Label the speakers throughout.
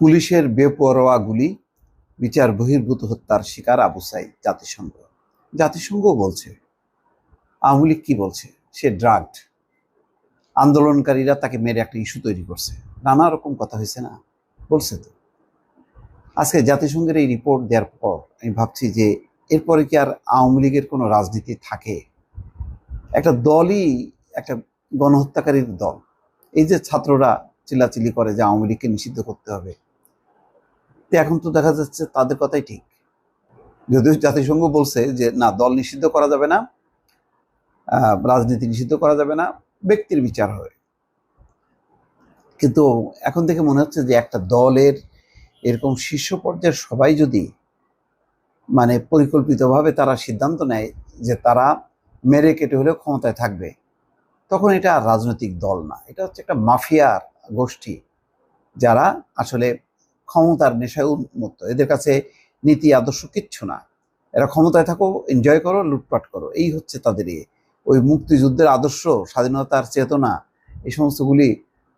Speaker 1: পুলিশের বেপরোয়া গুলি বিচার বহির্ভূত হত্যার শিকার আবু সাইদ জাতিসংঘ। জাতিসংঘ বলছে, আওয়ামী লীগ কি বলছে? সে ড্রাগড আন্দোলনকারীরা তাকে মেরে একটা ইস্যু তৈরি করছে। নানা রকম কথা হয়েছে না? বলছে তো। আজকে জাতিসংঘের এই রিপোর্ট দেওয়ার পর আমি ভাবছি যে এরপরে কি আর আওয়ামী লীগের কোনো রাজনীতি থাকে? একটা দলই একটা গণহত্যাকারীর দল। এই যে ছাত্ররা চিল্লাচিল্লি করে যে আওয়ামী লীগকে নিষিদ্ধ করতে হবে এখন তো দেখা যাচ্ছে তাদের কথাই ঠিক। যদিও জাতিসংঘ বলছে যে, না, দল নিষিদ্ধ করা যাবে না রাজনীতি নিষিদ্ধ করা যাবে না, ব্যক্তির বিচার হবে। কিন্তু এখন থেকে মনে হচ্ছে যে, একটা দলের এরকম শীর্ষ পর্যায়ের সবাই যদি মানে পরিকল্পিতভাবে তারা সিদ্ধান্ত নেয় যে, তারা মেরে কেটে হলেও ক্ষমতায় থাকবে, তখন এটা রাজনৈতিক দল না। এটা হচ্ছে একটা মাফিয়ার গোষ্ঠী যারা আসলে ক্ষমতার নেশায় উন্মুক্ত এদের কাছে নীতি, আদর্শ কিচ্ছু না। এরা ক্ষমতায় থাকো এনজয় করো, লুটপাট করো। এই হচ্ছে তাদের ইয়ে। ওই মুক্তিযুদ্ধের আদর্শ, স্বাধীনতার চেতনা, এই সমস্তগুলি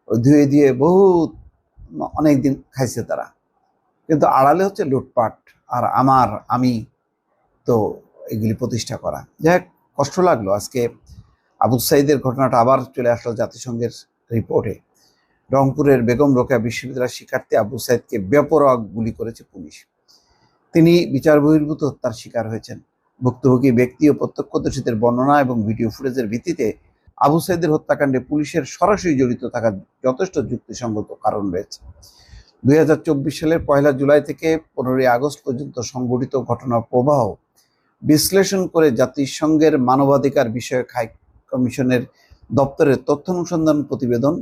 Speaker 1: ধুয়ে দিয়ে বহুত অনেক দিন খাইছে তারা। কিন্তু আড়ালে হচ্ছে লুটপাট আর আমার, আমি তো এগুলি প্রতিষ্ঠা করা। যাই কষ্ট লাগল। আজকে আবু সাইদের ঘটনাটা আবার চলে আসলো জাতিসংঘের রিপোর্টে। রংপুরের বেগম রোকেয়া বিশ্ববিদ্যালয়ের শিক্ষার্থী আবু সাইদকে বেপরোয়া গুলি করেছে পুলিশ। তিনি বিচার বহির্ভূত হত্যার শিকার হয়েছেন। ভুক্তভোগী ব্যক্তি ও প্রত্যক্ষদর্শীদের বর্ণনা এবং ভিডিও ফুটেজের ভিত্তিতে আবু সাইদের হত্যাকাণ্ডে পুলিশের সরাসরি জড়িত থাকার যথেষ্ট যুক্তিসঙ্গত কারণ রয়েছে। দুই হাজার চব্বিশ সালের পয়লা জুলাই থেকে পনেরোই আগস্ট পর্যন্ত সংঘটিত ঘটনার প্রবাহ বিশ্লেষণ করে জাতিসংঘের মানবাধিকার বিষয়ক হাই কমিশনের দপ্তরের তথ্য অনুসন্ধান প্রতিবেদন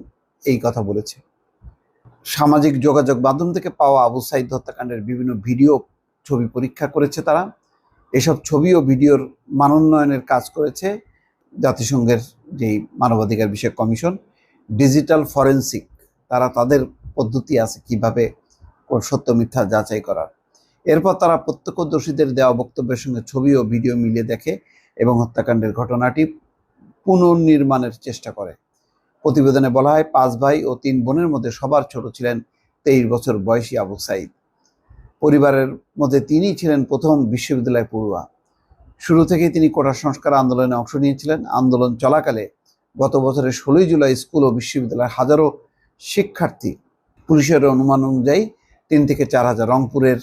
Speaker 1: এই কথা বলেছে। সামাজিক যোগাযোগ মাধ্যম থেকে পাওয়া আবু সাইদ হত্যাকাণ্ডের বিভিন্ন ভিডিও ছবি পরীক্ষা করেছে তারা। এসব ছবি ও ভিডিওর মানোন্নয়নের কাজ করেছে জাতিসংঘের যেই মানবাধিকার বিষয়ক কমিশন, ডিজিটাল ফরেন্সিক। তারা তাদের পদ্ধতি আছে কীভাবে সত্য মিথ্যা যাচাই করার। এরপর তারা প্রত্যক্ষদর্শীদের দেওয়া বক্তব্যের সঙ্গে ছবি ও ভিডিও মিলিয়ে দেখে এবং হত্যাকাণ্ডের ঘটনাটি পুনর্নির্মাণের চেষ্টা করে। প্রতিবেদনে বলা হয়, পাঁচ ভাই ও তিন বোনের মধ্যে সবার ছোট ছিলেন তেইশ বছর বয়সী আবু সাইদ। পরিবারের মধ্যে তিনিই ছিলেন প্রথম বিশ্ববিদ্যালয় পড়ুয়া। শুরু থেকেই তিনি কোটা সংস্কার আন্দোলনে অংশ নিয়েছিলেন। আন্দোলন চলাকালে গত বছরের ষোলোই জুলাই স্কুল ও বিশ্ববিদ্যালয়ের হাজারো শিক্ষার্থী পুলিশের অনুমান অনুযায়ী তিন থেকে চার হাজার রংপুরের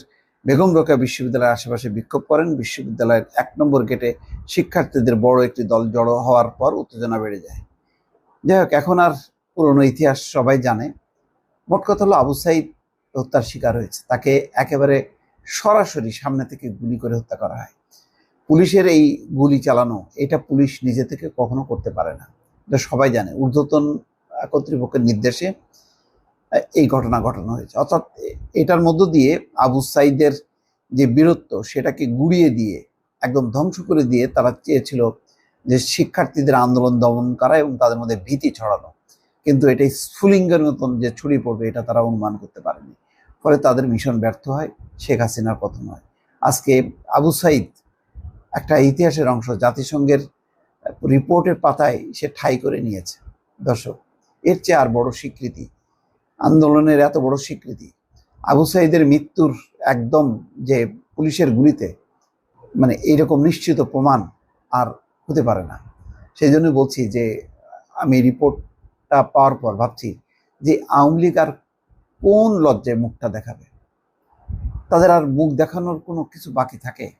Speaker 1: বেগম রোকা বিশ্ববিদ্যালয়ের আশেপাশে বিক্ষোভ করেন। বিশ্ববিদ্যালয়ের এক নম্বর গেটে শিক্ষার্থীদের বড় একটি দল জড়ো হওয়ার পর উত্তেজনা বেড়ে যায়। যাই হোক, এখন আর পুরনো ইতিহাস সবাই জানে। মোট কথা হলো, আবু সাইদ হত্যার শিকার হয়েছে। তাকে একেবারে সরাসরি সামনে থেকে গুলি করে হত্যা করা হয়। পুলিশের এই গুলি চালানো, এটা পুলিশ নিজে থেকে কখনো করতে পারে না। এটা সবাই জানে। ঊর্ধ্বতন কর্তৃপক্ষের নির্দেশে এই ঘটনা ঘটানো হয়েছে। অর্থাৎ এটার মধ্য দিয়ে আবু সাইদের যে বীরত্ব, সেটাকে গুড়িয়ে দিয়ে, একদম ধ্বংস করে দিয়ে তারা চেয়েছিল যে শিক্ষার্থীদের আন্দোলন দমন করা এবং তাদের মধ্যে ভীতি ছড়ানো। কিন্তু এটাই স্ফুলিঙ্গের মতন যে ছড়িয়ে পড়বে, এটা তারা অনুমান করতে পারেনি। ফলে তাদের মিশন ব্যর্থ হয়, শেখ হাসিনার পতন হয়। আজকে আবু সাইদ একটা ইতিহাসের অংশ, জাতিসংঘের রিপোর্টের পাতায় সে ঠাই করে নিয়েছে। দর্শক, এর চেয়ে আর বড় স্বীকৃতি, আন্দোলনের এত বড় স্বীকৃতি, আবু সাইদের মৃত্যুর একদম যে পুলিশের গুলিতে মানে এইরকম নিশ্চিত প্রমাণ আর হতে পারে না। সেই জন্য বলছি যে, আমি রিপোর্টটা পাওয়ার পর ভাবছি যে, আওয়ামী লীগ আর কোন লজ্জায় মুখটা দেখাবে? তাদের আর মুখ দেখানোর কোনো কিছু বাকি থাকে?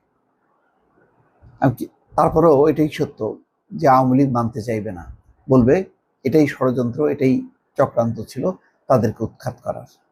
Speaker 1: তারপরেও এটাই সত্য যে, আওয়ামী লীগ মানতে চাইবে না। বলবে, এটাই ষড়যন্ত্র, এটাই চক্রান্ত ছিল, তাদেরকে উৎখাত করার।